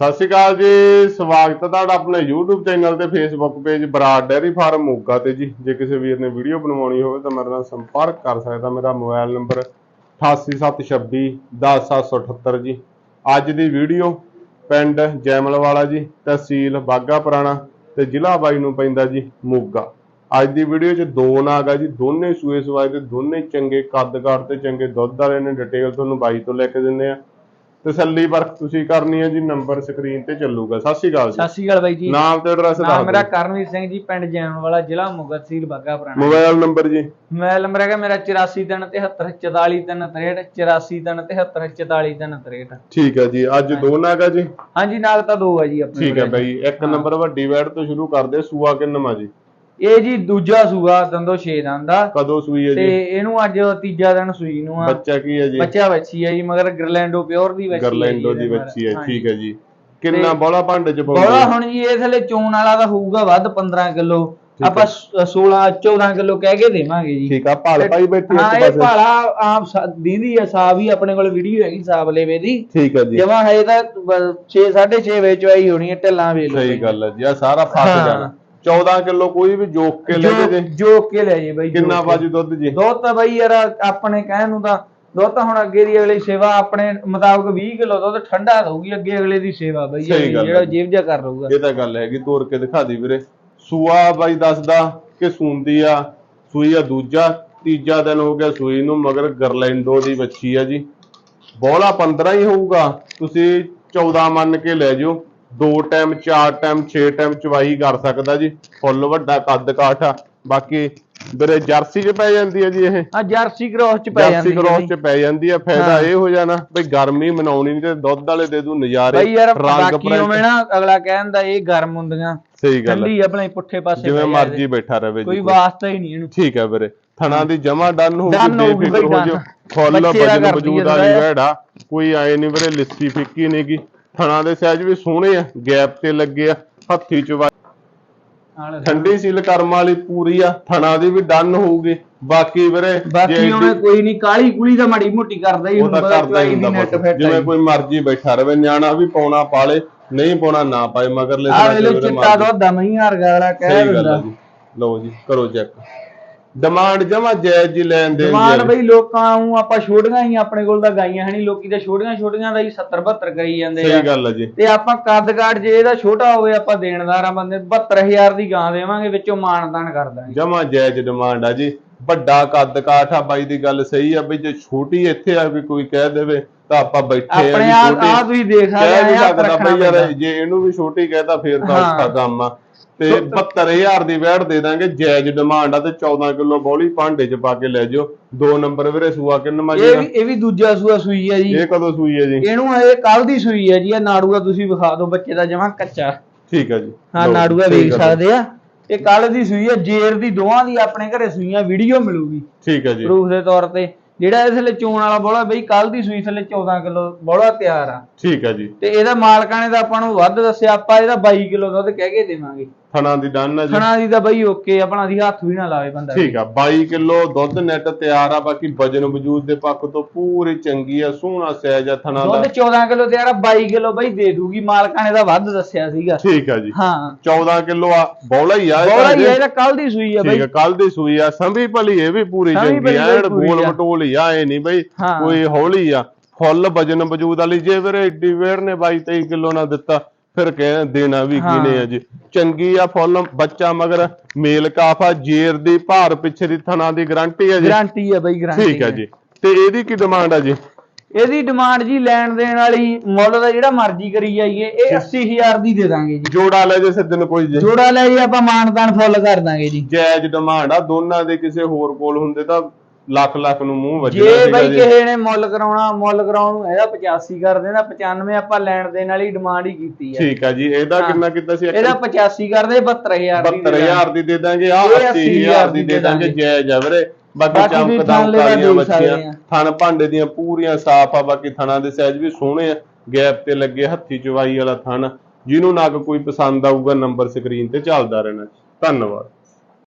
ਸਤਿ ਸ਼੍ਰੀ ਅਕਾਲ ਜੀ, ਸਵਾਗਤ ਹੈ ਤੁਹਾਡਾ ਆਪਣੇ YouTube ਚੈਨਲ ਤੇ Facebook page Brar dairy farm Moga ਤੇ ਜੀ। ਜੇ ਕਿਸੇ ਵੀਰ ਨੇ ਵੀਡੀਓ ਬਣਵਾਉਣੀ ਹੋਵੇ ਤਾਂ ਮੇਰੇ ਨਾਲ ਸੰਪਰਕ ਕਰ ਸਕਦਾ ਮੇਰਾ ਮੋਬਾਈਲ ਨੰਬਰ 8876 10778 ਜੀ। ਅੱਜ ਦੀ ਵੀਡੀਓ ਪਿੰਡ ਜੈਮਲਵਾਲਾ ਜੀ, ਤਹਿਸੀਲ ਬਾਗਾ ਪੁਰਾਣਾ ਤੇ ਜ਼ਿਲ੍ਹਾ ਬਾਈ ਨੂੰ ਪੈਂਦਾ ਜੀ ਮੋਗਾ। ਅੱਜ ਦੀ ਵੀਡੀਓ 'ਚ ਦੋ ਨਾਗ ਆ ਜੀ, ਦੋਨੇ ਸੂਏ ਸਵਾਏ ਤੇ ਦੋਨੇ ਚੰਗੇ ਕੱਦ-ਕਾਠ ਤੇ ਚੰਗੇ ਦੁੱਧ ਵਾਲੇ ਨੇ। ਡਿਟੇਲ ਤੁਹਾਨੂੰ ਬਾਈ ਤੋਂ ਲੈ ਕੇ ਦਿੰਦੇ ਆ। ਤਸੱਲੀ ਵਰਕ ਤੁਸੀਂ ਕਰਨੀ ਹੈ ਜੀ ਨੰਬਰ ਸਕਰੀਨ ਤੇ ਚੱਲੂਗਾ। ਸਤਿ ਸ਼੍ਰੀ ਅਕਾਲ ਜੀ। ਸਤਿ ਸ਼੍ਰੀ ਅਕਾਲ ਬਾਈ ਜੀ। ਨਾਮ ਤੇ ਐਡਰੈਸ ਨਾਮ ਦੱਸ ਮੇਰਾ ਦਿਓ। ਕਰਨਵੀਰ ਸਿੰਘ ਜੀ ਪਿੰਡ ਜੈਨ ਵਾਲਾ ਜ਼ਿਲ੍ਹਾ ਮੋਗਾ ਤਹਿਸੀਲ ਬਾਗਾ ਪੁਰਾਣਾ। ਮੋਬਾਈਲ ਨੰਬਰ ਜੀ। ਮੋਬਾਈਲ ਨੰਬਰ ਹੈਗਾ ਮੇਰਾ 8437744363 8437744363 ਠੀਕ ਹੈ ਜੀ। ਅੱਜ ਦੋ ਨਾਗ ਆ ਜੀ? ਹਾਂਜੀ ਨਾਲ ਤਾਂ ਦੋ ਆ ਜੀ ਆਪਣੇ ਠੀਕ ਹੈ। ਬਾਈ। ਇੱਕ ਨੰਬਰ ਵੱਡੀ ਵੈੜ ਤੋਂ ਸ਼ੁਰੂ ਕਰਦੇ ਸੂਆ ਕਿੰਨਵਾਂ ਜੀ? ਇਹ ਜੀ ਦੂਜਾ ਸੂਆ ਦੰਦੋ 6 ਦੰਦ ਦਾ। ਕਦੋਂ ਸੂਈ ਹੈ ਤੇ ਜੀ ਇਹਨੂੰ ਅੱਜ ਤੀਜਾ ਦਿਨ ਸੂਈ ਨੂੰ ਆ। ਬੱਚਾ ਕੀ ਹੈ ਜੀ? ਬੱਚਾ ਬੱਚੀ ਆ ਜੀ ਮਗਰ ਗਰਲੈਂਡੋ ਪਿਓਰ ਦੀ ਬੱਚੀ ਗਰਲੈਂਡੋ ਦੀ ਬੱਚੀ ਹੈ ਠੀਕ ਹੈ ਜੀ। ਕਿੰਨਾ ਬੋਲਾ ਭਾਂਡੇ ਚ ਬੋਲਾ ਪਾਉਂਦੇ ਹੁਣ ਜੀ ਇਹ ਥਲੇ ਚੋਣ ਵਾਲਾ ਤਾਂ ਹੋਊਗਾ ਵੱਧ 15 ਕਿਲੋ। ਆਪਾਂ ਸ- 16 14 ਕਿਲੋ ਕਹਿ ਕੇ ਦੇਵਾਂਗੇ ਜੀ। ਠੀਕ ਆ ਭਾਲ ਪਾਈ ਬੈਠੀ ਹਾਂ ਇੱਕ ਇਹ ਭਾਲਾ ਆਪ ਦੀਦੀ ਆ ਸਾਬ ਹੀ ਆਪਣੇ ਕੋਲ ਵੀਡੀਓ ਹੈਗੀ ਸਾਬ ਲੈਵੇ ਦੀ। ਠੀਕ ਹੈ ਜੀ। ਜਮਾ ਹੈ ਤਾਂ 6 6.5 ਵਿੱਚ ਆਈ ਹੋਣੀ ਹੈ ਢਿੱਲਾਂ ਵੇਲ ਸਹੀ ਗੱਲ ਹੈ ਜੀ ਆ ਸਾਰਾ ਫਸ ਹਾਂ। ਜਾਣਾ। 14 ਕਿਲੋ ਕੋਈ ਵੀ ਜੋਕ ਕੇ ਲੈ ਜੇ। ਜੋ ਕੇ ਲੈ ਜੇ ਬਾਈ ਕਿੰਨਾ ਬਾਜੂ ਦੁੱਧ ਜੀ? ਦੁੱਧ ਤਾਂ ਬਾਈ ਯਾਰ ਆਪਣੇ ਕਹਿਣ ਨੂੰ ਤਾਂ ਦੁੱਧ ਤਾਂ ਹੁਣ ਅੱਗੇ ਦੀ ਅਗਲੀ ਸੇਵਾ ਆਪਣੇ ਮੁਤਾਬਕ 20 ਕਿਲੋ ਦੁੱਧ ਠੰਡਾ ਦਊਗੀ ਅੱਗੇ ਅਗਲੇ ਦੀ ਸੇਵਾ ਬਾਈ। ਜਿਹੜਾ ਜੀਵ ਜਾ ਕਰ ਰਹੂਗਾ ਇਹ ਤਾਂ ਗੱਲ ਹੈਗੀ ਤੋੜ ਕੇ ਦਿਖਾ ਦੀ ਵੀਰੇ। ਸੂਆ ਬਾਈ ਦੱਸਦਾ ਕਿ ਸੂੰਦੀ ਆ ਸੂਈ ਆ ਦੂਜਾ ਤੀਜਾ ਦਿਨ ਹੋ ਗਿਆ ਸੂਈ ਨੂੰ ਮਗਰ ਗਰਲੈਂਡੋ ਦੀ ਬੱਚੀ ਆ ਜੀ। ਬੋਲਾ 15 ਹੀ ਹੋਊਗਾ ਤੁਸੀਂ 14 ਮੰਨ ਕੇ ਲੈ ਜਿਓ। ਦੋ ਟਾਈਮ ਚਾਰ ਟਾਈਮ 6 ਟਾਈਮ ਚਵਾਈ ਕਰ ਸਕਦਾ ਜੀ। ਫੁੱਲ ਵੱਡਾ ਕੱਦ ਕਾਠ। ਆ ਬਾਕੀ ਵੀਰੇ ਜਰਸੀ 'ਚ ਪੈ ਜਾਂਦੀ ਹੈ ਜੀ ਇਹ? ਆ ਜਰਸੀ ਕ੍ਰੋਸ ਚ ਪੈ ਜਰਸੀ ਜਾਂਦੀ ਹੈ ਕ੍ਰੋਸ 'ਚ ਪੈ ਜਾਂਦੀ ਆ ਫਾਇਦਾ ਹਾਂ। ਇਹ ਹੋ ਜਾਣਾ ਬਈ ਗਰਮੀ ਮਨਾਉਣੀ ਨਹੀਂ ਤੇ ਦੁੱਧ ਵਾਲੇ ਦੇ ਦੂ ਨਜ਼ਾਰੇ ਬਾਈ ਯਾਰ ਬਾਕੀ। ਉਵੇਂ ਨਾ ਅਗਲਾ ਕਹਿੰਦਾ ਇਹ ਗਰਮ ਹੁੰਦੀਆਂ। ਸਹੀ ਗੱਲ ਹੈ। ਠੰਡੀ ਆਪਣੇ ਪੁੱਠੇ ਪਾਸੇ ਜਿਵੇਂ ਮਰਜ਼ੀ। ਬੈਠਾ ਰਵੇ ਕੋਈ ਜੀ ਵਾਸਤਾ ਹੀ ਨਹੀਂ ਇਹਨੂੰ। ਠੀਕ ਹੈ ਵੀਰੇ। ਥਣਾ ਦੀ ਜਮਾ ਡਨ Done ਹੋਊਗੀ ਬੇਫਿਕਰ ਹੋ done। ਫੁੱਲ ਕਰਦੀ ਵਜੂਦ ਆ ਵਾਲੀ ਵੈੜਾ ਕੋਈ ਆਏ ਨਹੀਂ ਵੀਰੇ ਲਿੱਸੀ ਫਿੱਕੀ ਨਹੀਂਗੀ ਥਣਾ ਦੇ ਸਾਈਜ਼ ਵੀ ਸੋਹਣੇ ਆ ਗੈਪ ਤੇ ਲੱਗੇ ਆ ਹੱਥੀ ਚ ਨਾਲ ਠੰਡੀ ਸੀਲ ਕਰਮ ਵਾਲੀ ਪੂਰੀ ਆ ਥਣਾ ਦੀ ਵੀ ਡਨ ਹੋਊਗੀ। ਬਾਕੀ ਵੀਰੇ ਬਾਕੀ ਉਹਨੇ ਕੋਈ ਨਹੀਂ ਕਾਲੀ ਕੁਲੀ ਤਾਂ ਮਾੜੀ ਮੋਟੀ ਕਰਦਾ ਹੀ ਹੁੰਦਾ ਕਰਦਾ ਹੀ ਹੁੰਦਾ ਨੈਟ ਬਸ। ਫਿੱਟ ਜਿਵੇਂ ਕੋਈ ਮਰਜ਼ੀ ਬੈਠਾ ਰਵੇ ਨਿਆਣਾ ਵੀ ਪਾਉਣਾ ਪਾਲੇ ਨਹੀਂ ਪਾਉਣਾ ਨਾ ਪਾਏ ਮਗਰਲੇ ਆ ਵੀਰੇ ਚਿੱਟਾ। ਦੁੱਧ ਆ ਮਹੀਂ ਹਰਗਾ ਵਾਲਾ ਕਹਿ ਗੱਲ ਦਿੰਦਾ। ਲਓ ਜੀ ਕਰੋ ਚੈੱਕ। ਡਿਮਾਂਡ ਜਮਾ ਜਾਇਜ਼ ਜੀ ਲੈਣ ਦੀ ਆ। ਬਈ ਲੋਕਾਂ ਨੂੰ ਆਪਾਂ ਛੋਟੀਆਂ ਹੀ ਆਪਣੇ ਕੋਲ ਤਾਂ ਗਾਈਆਂ ਹਣੀ ਲੋਕੀ ਤਾਂ ਛੋਟੀਆਂ ਛੋਟੀਆਂ ਦਾ ਹੀ 70 72 ਕਰੀ ਜਾਂਦੇ ਆ। ਸਹੀ ਗੱਲ ਹੈ ਜੀ। ਤੇ ਆਪਾਂ ਕੱਦ ਕਾਠ ਜੇ ਇਹਦਾ ਛੋਟਾ ਹੋਵੇ ਆਪਾਂ ਦੇਣਦਾਰ ਆ ਬੰਦੇ 72000 ਦੀ ਗਾਂ ਦੇਵਾਂਗੇ ਵਿੱਚੋਂ ਮਾਨਦਾਨ ਕਰ ਦਾਂਗੇ। ਜਮਾ ਜਾਇਜ਼ ਡਿਮਾਂਡ ਆ ਜੀ। ਵੱਡਾ ਕੱਦ ਕਾਠ ਆ ਬਾਈ ਦੀ ਗੱਲ ਸਹੀ ਆ ਵੀ ਜੇ ਛੋਟੀ ਇੱਥੇ ਆ ਵੀ ਕੋਈ ਕਹਿ ਦੇਵੇ ਤਾਂ ਆਪਾਂ ਬੈਠੇ ਆ ਆਪਣੇ ਆ ਆ ਤੁਸੀਂ ਦੇਖ ਕਹਿ ਸਕਦੇ ਆ ਬਈ ਯਾਰ ਜੇ ਇਹਨੂੰ ਵੀ ਛੋਟੀ ਕਹਿਤਾ ਫੇਰ ਤਾਂ। ਔਖਾ ਕੰਮ ਆ। ਤੇ 72000 ਦੀ ਵੈੜ ਦੇ ਦਾਂਗੇ ਜਾਇਜ਼ ਡਿਮਾਂਡ ਆ ਤੇ 14 ਕਿਲੋ ਬੋਲੀ ਭਾਂਡੇ 'ਚ ਪਾ ਕੇ ਲੈ ਜਿਓ ਦੋ ਨੰਬਰ ਵੀਰੇ ਸੂਆ ਕਿੰਨਾ ਜੀ ਇਹ ਵੀ ਇਹ ਵੀ ਦੂਜਾ ਸੂਆ ਸੂਈ ਆ ਜੀ। ਇਹ ਕਦੋਂ ਸੂਈ ਹੈ ਜੀ? ਇਹਨੂੰ ਇਹ ਕੱਲ ਦੀ ਸੂਈ ਆ ਜੀ ਇਹ ਨਾੜੂਆ ਤੁਸੀਂ ਵਿਖਾ ਦਿਓ ਬੱਚੇ ਦਾ ਜਮਾ ਕੱਚਾ। ਠੀਕ ਹੈ ਜੀ। ਹਾਂ ਨਾੜੂਆ ਵੇਖ। ਸਕਦੇ ਆ। ਇਹ ਕੱਲ ਦੀ ਸੂਈ ਆ ਜੇਰ ਦੀ ਦੋਵਾਂ ਦੀ ਆਪਣੇ ਘਰੇ ਸੂਈਆਂ ਵੀਡੀਓ ਮਿਲੂਗੀ। ਠੀਕ ਹੈ ਜੀ। ਪ੍ਰੂਫ ਦੇ ਤੌਰ ਤੇ। ਜਿਹੜਾ ਇਹ ਥੱਲੇ ਚੋਣ ਵਾਲਾ ਬੋਲਾ ਬਈ ਕੱਲ ਦੀ ਸੂਈ ਥੱਲੇ 14 ਕਿਲੋ ਬੋਲਾ ਤਿਆਰ ਆ। ਠੀਕ ਹੈ ਜੀ। ਤੇ ਇਹਦਾ ਮਾਲਕਾਂ ਨੇ ਤਾਂ ਆਪਾਂ ਨੂੰ ਵੱਧ ਦੱਸਿਆ ਆਪਾਂ ਇਹਦਾ 22 ਕਿਲੋ ਦੁੱਧ ਕਹਿ ਕੇ ਦੇਵਾਂਗੇ। ਥਣਾ ਦੀ ਡਨ ਆ ਜੀ। ਖਣਾ ਦੀ ਤਾਂ ਬਈ ਓਕੇ ਆਪਣਾ ਦੀ ਹੱਥ ਵੀ ਨਾ ਲਾਵੇ ਬੰਦਾ। ਠੀਕ ਆ 22 ਕਿਲੋ ਦੁੱਧ ਨੈਟ ਤਿਆਰ ਆ ਬਾਕੀ ਵਜਨ ਵਜੂਦ ਦੇ ਪੱਖ ਤੋਂ ਪੂਰੀ ਚੰਗੀ ਆ ਸੋਹਣਾ ਸਾਈਜ਼ ਆ ਥਣਾ ਦਾ। ਦੁੱਧ 14 ਕਿਲੋ ਤਿਆਰ ਆ 22 ਕਿਲੋ ਬਈ ਦੇ ਦੂਗੀ ਮਾਲਕਾਂ ਨੇ ਤਾਂ ਵੱਧ ਦੱਸਿਆ ਸੀਗਾ। ਠੀਕ ਆ ਜੀ। ਹਾਂ। 14 ਕਿਲੋ ਆ ਬੌਲਾ ਹੀ ਆ ਬੋਲਾ ਹੀ। ਆ, ਇਹਦਾ ਕੱਲ ਦੀ ਸੂਈ ਆ ਠੀਕ ਬਈ। ਆ ਕੱਲ ਦੀ ਸੂਈ ਆ ਸੰਭੀ ਭਲੀ ਇਹ ਵੀ ਪੂਰੀ ਚੰਗੀ ਆ ਗੋਲ। ਮਟੋਲ ਹੀ ਆ ਇਹ ਨਹੀਂ ਬਈ ਹਾਂ। ਕੋਈ ਹੌਲੀ ਆ। ਫੁੱਲ ਵਜਨ ਵਜੂਦ ਵਾਲੀ ਜੇ ਵੀਰੇ ਏਡੀ ਵੇੜ ਨੇ 22 23 ਕਿਲੋ ਨਾ ਦਿੱਤਾ ਫਿਰ ਕਹਿ ਦੇਣਾ ਵੀ। ਕਿਨੇ ਆ ਜੀ ਚੰਗੀ ਆ ਫੁੱਲ ਬੱਚਾ ਮਗਰ ਮੇਲ ਕਾਫਾ ਜੇਰ ਦੀ ਭਾਰ ਪਿੱਛੇ ਦੀ ਥਣਾ ਦੀ ਗਾਰੰਟੀ ਆ ਜੀ। ਗਾਰੰਟੀ ਆ ਬਈ ਗਾਰੰਟੀ ਠੀਕ ਆ ਜੀ। ਤੇ ਇਹਦੀ ਕੀ ਡਿਮਾਂਡ ਆ ਜੀ? ਇਹਦੀ ਡਿਮਾਂਡ ਜੀ ਲੈਣ ਦੇਣ ਵਾਲੀ ਮੁੱਲ ਦਾ ਜਿਹੜਾ ਮਰਜ਼ੀ ਕਰੀ ਜਾਈਏ ਇਹ 80000 ਦੀ ਦੇ ਦਾਂਗੇ ਜੀ। ਜੋੜਾ ਲੈ ਜੇ ਸਿੱਧਨ ਕੋਈ ਜੀ। ਜੋੜਾ ਲੈ ਜੀ ਆਪਾਂ ਮਾਨਤਾਨ ਫੁੱਲ ਕਰ ਦਾਂਗੇ ਜੀ। ਜਾਇਜ਼ ਡਿਮਾਂਡ ਆ ਦੋਨਾਂ ਦੇ ਕਿਸੇ ਹੋਰ ਕੋਲ ਹੁੰਦੇ ਤਾਂ ਲੱਖ ਲੱਖ ਨੂੰ ਮੂੰਹ ਵੱਜਣਾ ਜੇ ਸੀਗਾ ਬਈ ਜੀ। ਕਿਸੇ ਨੇ ਮੁੱਲ ਕਰਾਉਣਾ ਮੁੱਲ ਕਰਾਉਣ ਨੂੰ ਇਹਦਾ 85 ਕਰ ਦੇਣਾ 95 ਆਪਾਂ ਲੈਣ ਦੇਣ ਵਾਲੀ ਡਿਮਾਂਡ ਹੀ ਕੀਤੀ ਹੈ ਠੀਕ ਆ ਜੀ ਇਹਦਾ। ਕਿੰਨਾ ਕੀਤਾ ਸੀ? ਇਹਦਾ 85 ਕਰਦੇ 72000 ਦੀ ਦੇ ਦਾਂਗੇ। 72000 ਦੀ ਦੇ ਦਾਂਗੇ ਆ ਇਹ 80000 ਦੀ ਦੇ ਦਾਂਗੇ। ਜਾਇਜ਼ ਆ ਵੀਰੇ ਬਾਕੀ ਬਾਕੀ ਵੀ ਚਮਕਦਾਰ ਕਾਲੀਆਂ ਦੇ ਮੱਛੀਆਂ। ਸਕਦੇ ਆ। ਥਣ ਭਾਂਡੇ ਦੀਆਂ ਪੂਰੀਆਂ ਸਾਫ਼ ਆ ਬਾਕੀ ਥਣਾਂ ਦੇ ਸਾਈਜ਼ ਵੀ ਸੋਹਣੇ ਆ। ਗੈਪ ਤੇ ਲੱਗੇ ਹੱਥੀ ਚਵਾਈ ਵਾਲਾ ਥਣ। ਜਿਹਨੂੰ ਨਾ ਕੋਈ ਪਸੰਦ ਆਊਗਾ ਨੰਬਰ ਸਕਰੀਨ ਤੇ ਚੱਲਦਾ ਰਹਿਣਾ ਧੰਨਵਾਦ।